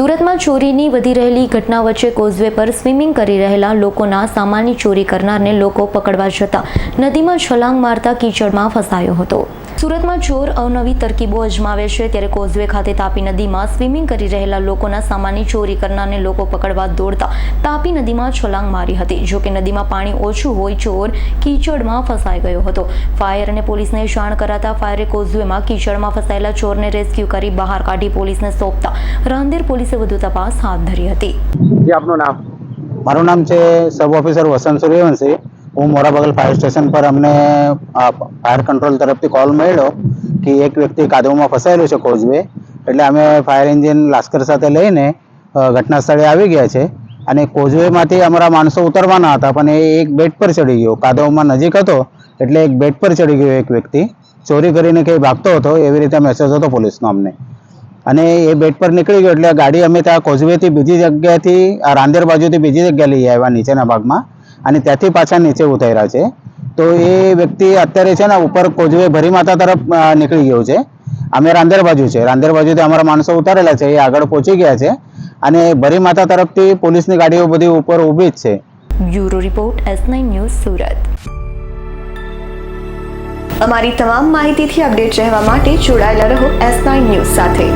સુરતમાં ચોરીની વધી રહેલી ઘટના વચ્ચે કોઝવે પર સ્વિમિંગ કરી રહેલા લોકોના સામાનની ચોરી કરનારને લોકો પકડવા જતા નદીમાં છલાંગ મારતા કીચડમાં ફસાયો હતો. સુરતમાં ચોર અવનવી તરકીબો અજમાવે છે ત્યારે કોઝવે ખાતે તાપી નદીમાં સ્વિમિંગ કરી રહેલા લોકોના સામાનની ચોરી કરનારને લોકો પકડવા દોડતા તાપી નદીમાં છલાંગ મારી હતી. જો કે નદીમાં પાણી ઓછું હોય ચોર કીચડમાં ફસાઈ ગયો હતો. ફાયર અને પોલીસને જાણ કરાતા ફાયરે કોઝવેમાં કીચડમાં ફસાયેલા ચોરને રેસ્ક્યુ કરી બહાર કાઢી પોલીસને સોંપતા રાંદેર પોલીસે વધુ તપાસ હાથ ધરી હતી. આપનું નામ? મારું નામ છે સબ ઓફિસર વસંત સૂર્યવંશી. હું મોરાબગલ ફાયર સ્ટેશન પર અમને ફાયર કંટ્રોલ તરફથી કોલ મળ્યો કે એક વ્યક્તિ કાદવમાં ફસાયેલો છે કોઝવે એટલે અમે ફાયર એન્જિન લાસ્કર સાથે લઈને ઘટના સ્થળે આવી ગયા છે. અને કોઝવેમાંથી અમારા માણસો ઉતરવાના હતા, પણ એ એક બેડ પર ચડી ગયો. કાદવમાં નજીક હતો, એટલે એક બેડ પર ચડી ગયો એક વ્યક્તિ. ચોરી કરીને કંઈ ભાગતો હતો, એવી રીતે મેસેજ હતો પોલીસનો અમને. અને એ બેડ પર નીકળી ગયો, એટલે ગાડી અમે ત્યાં કોઝવેથી બીજી જગ્યાએથી રાંદેર બાજુથી બીજી જગ્યાએ લઈ આવ્યા, નીચેના ભાગમાં. અને ત્યાંથી પાછા નીચે ઉતાર્યા છે. તો એ વ્યક્તિ અત્યારે છે ને ઉપર કોજવે ભરી માતા તરફ નીકળી ગયો છે. અમે રાંદેર બાજુ છે. રાંદેર બાજુથી અમારા માણસો ઉતારેલા છે. એ આગળ પહોંચી ગયા છે. અને ભરી માતા તરફથી પોલીસની ગાડીઓ બધી ઉપર ઊભી જ છે. Bureau report S news Surat. અમારી તમામ માહિતીથી અપડેટ રહેવા માટે જોડાયેલા રહો એસ ન્યૂઝ સાથે.